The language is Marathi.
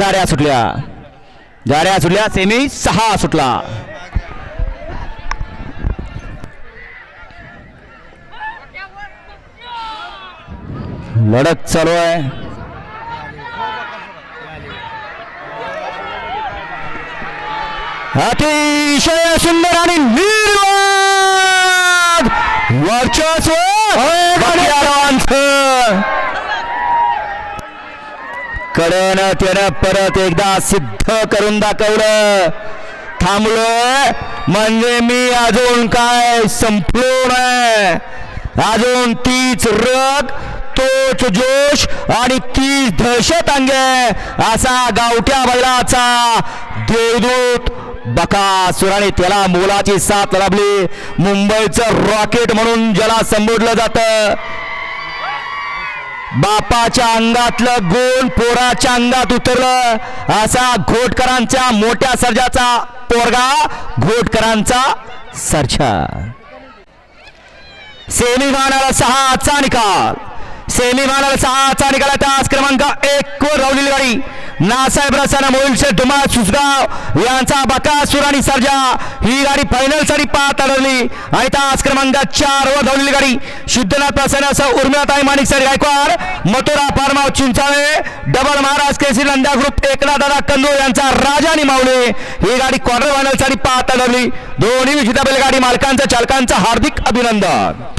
गाड्या सुटल्या. गाड्या सुटल्या सेमी सहा सुटला. लढत चालू आहे. अतिशय सुंदर आणि निर्वाद वर्चस्व. कडन त्यानं परत एकदा सिद्ध करून दाखवलं. थांबलो म्हणजे मी अजून काय संपलो नाही अजून तीच रग तोच जोश आणि तीच दहशत अंगे असा गावठ्या बैलाचा देवदूत बकासुराने त्याला मोलाची साथ लाभली मुंबईचं रॉकेट म्हणून ज्याला संबोधलं जातं. बापाच्या अंगातलं गुण पोराच्या अंगात उतरलं. असा घोटकरांच्या मोठ्या सर्जाचा पोरगा घोटकरांचा सर्जा. सेमी फायनल सहाचा निकाल. सेमी फायनल सहाचा निकाल आहे. तास क्रमांक एक वर रावलेली गाडी नासाहेब रसाना मोहिलशे धुमा सुसगाव यांचा बकासूर आणि सर्जा. ही गाडी फायनलसाठी पाहत आढळली. आणि तास क्रमांक चार वर धावलेली गाडी. शुद्धनाथ प्रसन्न असं उर्मिळाताई माणिक सर गायकवाड मथुरा फार्माव चिंचाळे डबल महाराज केसरी नंदा ग्रुप एकनाथ दादा कंदू यांचा राजा आणि ही गाडी क्वार्टर फायनलसाठी पाहत आढळली. दोन्ही विजेता बैलगाडी मालकांचं चालकांचं हार्दिक अभिनंदन.